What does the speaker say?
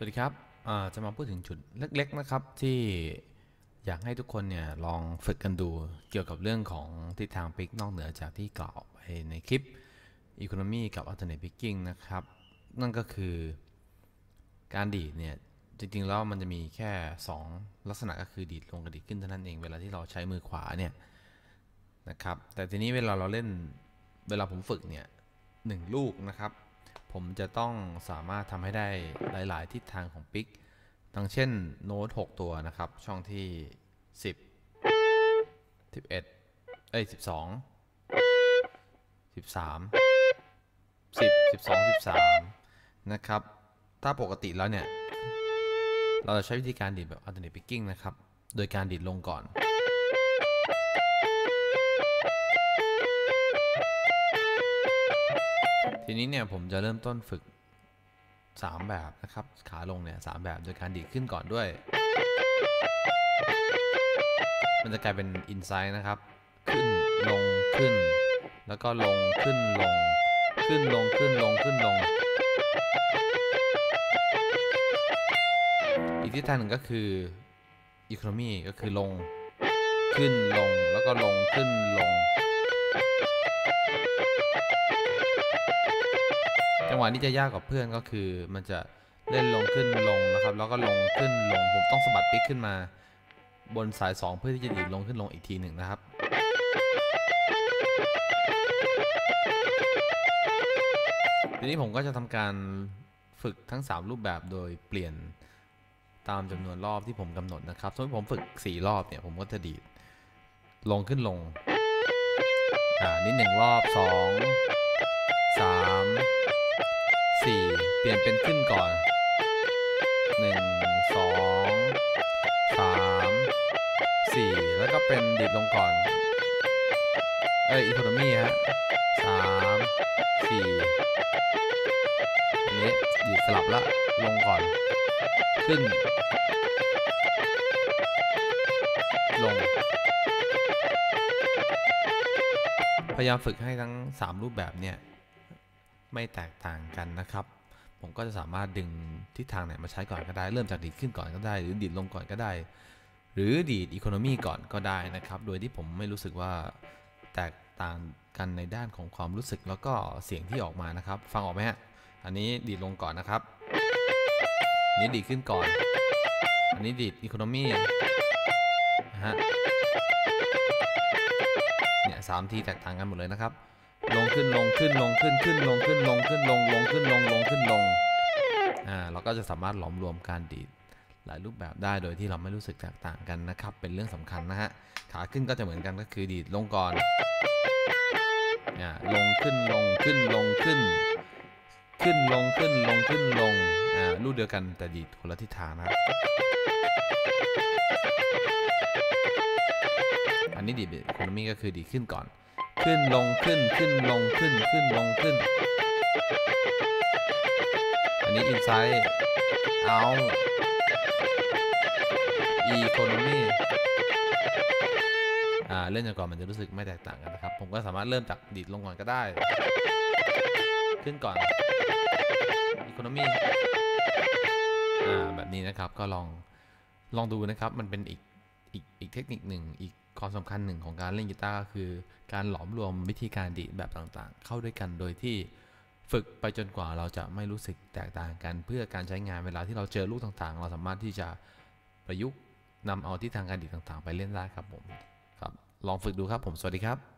สวัสดีครับจะมาพูดถึงจุดเล็ก ๆนะครับ ที่อยากให้ทุกคนเนี่ยลองฝึกกันดูเกี่ยวกับเรื่องของทิศทางปิกนอกเหนือจากที่กล่าวไปในคลิป Economy กับ Alternate Picking นะครับ นั่นก็คือการดีดเนี่ย จริง ๆ แล้วมันจะมีแค่ 2 ลักษณะก็คือดีดลงกับดีดขึ้นเท่านั้นเองเวลาที่เราใช้มือขวาเนี่ยนะครับแต่ทีนี้เวลาเราเล่นเวลาผมฝึกเนี่ยหนึ่งลูกนะครับ ผมจะต้องสามารถทำให้ได้หลาย ๆ ทิศทางของปิกดังเช่นโน้ต 6 ตัวนะครับ ช่องที่ 10 11เอ้ย12 13 10 12 13 นะครับ ถ้าปกติแล้วเนี่ย เราจะใช้วิธีการดีดแบบ alternate picking นะครับ โดยการดีดลงก่อน ทีนี้เนี่ยผมจะเริ่มต้นฝึก 3 แบบนะครับ ขาลงเนี่ยสแบบโดยการดีดขึ้นก่อนด้วย มันจะกลายเป็น inside นะครับ ขึ้นลงขึ้น แล้วก็ลงขึ้นลง ขึ้นลงขึ้นลงขึ้นลง อีกทิศทางหนึ่งก็คือ economy ก็คือลง ขึ้นลงแล้วก็ลงขึ้นลง งหวะนี้จะยากกว่าเพื่อนก็คือ มันจะเล่นลงขึ้นลงนะครับ แล้วก็ลงขึ้นลงผมต้องสะบัดปิ๊กขึ้นมา บนสาย 2 เพื่อที่จะดีดลงขึ้นลงอีกทีหนึ่งนะครับทีนี้ผมก็จะทำการฝึกทั้ง 3 รูปแบบโดยเปลี่ยนตามจำนวนรอบที่ผมกำหนดนะครับ สมมติผมฝึก 4 รอบเนี่ย ผมก็จะดีดลงขึ้นลง อ่า นี่หนึ่งรอบ 2 3 4เปลี่ยนเป็นขึ้นก่อน1 2 3 4แล้วก็เป็นดีดลงก่อน เอ้ยอีโคโนมี่ฮะ3 4อันนี้ดีดสลับล้วลงก่อน ขึ้น ลง พยายามฝึกให้ทั้ง 3 รูปแบบเนี่ย ไม่แตกต่างกันนะครับ ผมก็จะสามารถดึงทิศทางไหนมาใช้ก่อนก็ได้ เริ่มจากดีดขึ้นก่อนก็ได้ หรือดีดลงก่อนก็ได้ หรือดีดอีโคโนมีก่อนก็ได้นะครับ โดยที่ผมไม่รู้สึกว่าแตกต่างกันในด้านของความรู้สึกแล้วก็เสียงที่ออกมานะครับ ฟังออกไหมฮะ อันนี้ดีดลงก่อนนะครับนนี้ดีดขึ้นก่อน อันนี้ดีดอีโคโนมีนะฮะ เนี่ยสามทีแตกต่างกันหมดเลยนะครับ ลงขึ้นลงขึ้นลงขึ้นขึ้นลงขึ้นลงขึ้นลงลงขึ้นลงลงขึ้นลงอ่าเราก็จะสามารถหลอมรวมการดีดหลายรูปแบบได้โดยที่เราไม่รู้สึกแตกต่างกันนะครับ เป็นเรื่องสำคัญนะฮะขาขึ้นก็จะเหมือนกันก็คือดีดลงก่อนเนี่ยลงขึ้นลงขึ้นลงขึ้น ขึ้นลงขึ้นลงขึ้นลงอ่ารูปเดียวกันแต่ดีดคนละทิศทางนะครับอันนี้ดีดโคโนมีก็คือดีขึ้นก่อน ขึ้นลงขึ้นขึ้นลงขึ้นขึ้นลงขึ้น อันนี้ inside out economy อ่าเล่นจนกว่อนมันจะรู้สึกไม่แตกต่างกันนะครับ ผมก็สามารถเริ่มจากดีดลงก่อนก็ได้ ขึ้นก่อน economy อ่าแบบนี้นะครับก็ลองลองดูนะครับมันเป็นอีกอีกอีกเทคนิคหนึ่งอีก ความสำคัญหนึ่งของการเล่นกีตาร์ก็คือ การหลอมรวมวิธีการดีดแบบต่างๆ เข้าด้วยกันโดยที่ฝึกไปจนกว่าเราจะไม่รู้สึกแตกต่างกัน เพื่อการใช้งานเวลาที่เราเจอลูกต่างๆ เราสามารถที่จะประยุกต์นำเอาที่ทางการดีดต่างๆ ไปเล่นได้ครับผมครับลองฝึกดูครับผมสวัสดีครับ